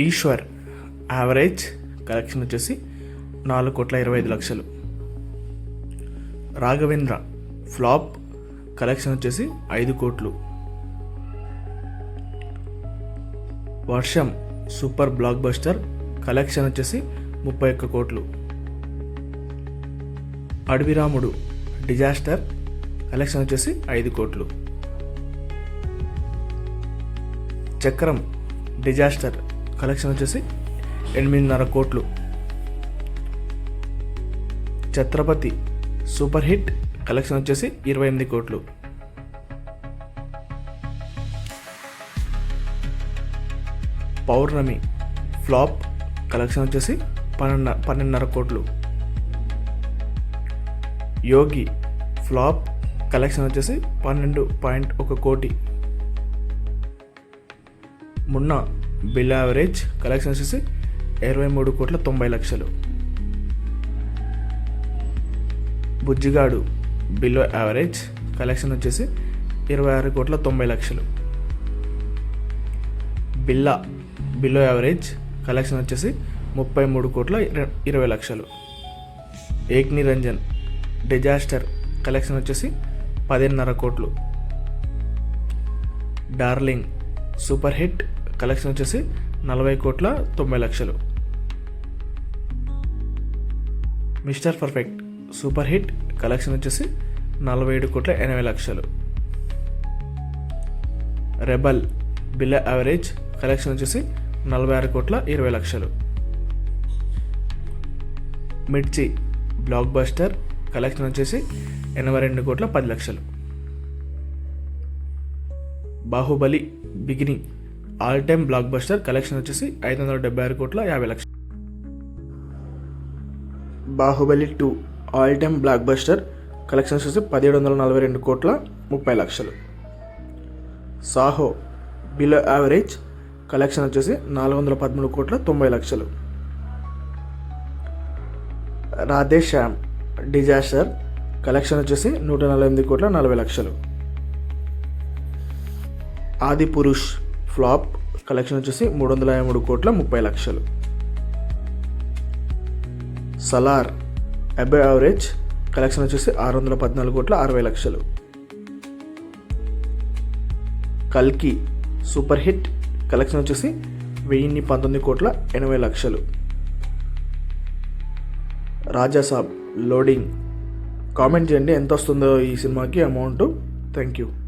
Eshwar average collection వచ్చేసి నాలుగు కోట్ల ఇరవై ఐదు లక్షలు. రాఘవేంద్ర ఫ్లాప్ కలెక్షన్ వచ్చేసి ఐదు కోట్లు. వర్షం సూపర్ బ్లాక్ బస్టర్ కలెక్షన్ వచ్చేసి ముప్పై ఒక్క కోట్లు. అడవిరాముడు డిజాస్టర్ కలెక్షన్ వచ్చేసి ఐదు కోట్లు. చక్రం డిజాస్టర్ కలెక్షన్ వచ్చేసి ఎనిమిదిన్నర కోట్లు. ఛత్రపతి సూపర్ హిట్ కలెక్షన్ వచ్చేసి ఇరవై ఎనిమిది కోట్లు. పౌర్ణమి ఫ్లాప్ కలెక్షన్ వచ్చేసి పన్నెండు పన్నెండున్నర కోట్లు. యోగి ఫ్లాప్ కలెక్షన్ వచ్చేసి పన్నెండు పాయింట్ ఒక కోటి. మున్నా బిల్ యావరేజ్ కలెక్షన్ వచ్చేసి ఇరవై మూడు కోట్ల తొంభై లక్షలు. బుజ్జిగాడు బిలో యావరేజ్ కలెక్షన్ వచ్చేసి ఇరవై ఆరు కోట్ల తొంభై లక్షలు. బిల్లా బిలో యావరేజ్ కలెక్షన్ వచ్చేసి ముప్పై మూడు కోట్ల ఇరవై లక్షలు. ఏక్నిరంజన్ డిజాస్టర్ కలెక్షన్ వచ్చేసి పదిన్నర కోట్లు. డార్లింగ్ సూపర్ హిట్ కలెక్షన్ వచ్చేసి నలభై కోట్ల తొంభై లక్షలు. Mr Perfect super hit collection వచ్చేసి నలభై ఏడు కోట్ల ఎనభై లక్షలు. రెబల్ బిల్ల యావరేజ్ కలెక్షన్ వచ్చేసి నలభై ఆరు కోట్ల ఇరవై లక్షలు. మిర్చి బ్లాక్ బస్టర్ కలెక్షన్ వచ్చేసి ఎనభై రెండు కోట్ల పది లక్షలు. Baahubali Beginning all time blockbuster collection వచ్చేసి ఐదు వందల డెబ్బై ఆరు కోట్ల యాభై లక్షలు. Baahubali two all time blockbuster collection వచ్చేసి పదిహేడు వందల నలభై రెండు కోట్ల ముప్పై లక్షలు. సాహో బిలో యావరేజ్ కలెక్షన్ వచ్చేసి నాలుగు వందల పదమూడు కోట్ల తొంభై లక్షలు. రాధే శ్యామ్ డిజాస్టర్ కలెక్షన్ వచ్చేసి నూట నలభై ఎనిమిది కోట్ల నలభై లక్షలు. ఆది పురుష్ ఫ్లాప్ కలెక్షన్ వచ్చేసి మూడు వందల మూడు కోట్ల ముప్పై లక్షలు. సలార్ అబే యావరేజ్ కలెక్షన్ వచ్చేసి ఆరు వందల పద్నాలుగు కోట్ల అరవై లక్షలు. కల్కి సూపర్ హిట్ కలెక్షన్ వచ్చేసి వెయ్యిన్ని పంతొమ్మిది కోట్ల ఎనభై లక్షలు. రాజాసాబ్ లోడింగ్. కామెంట్ చేయండి ఎంత వస్తుందో ఈ సినిమాకి అమౌంట్. Thank you.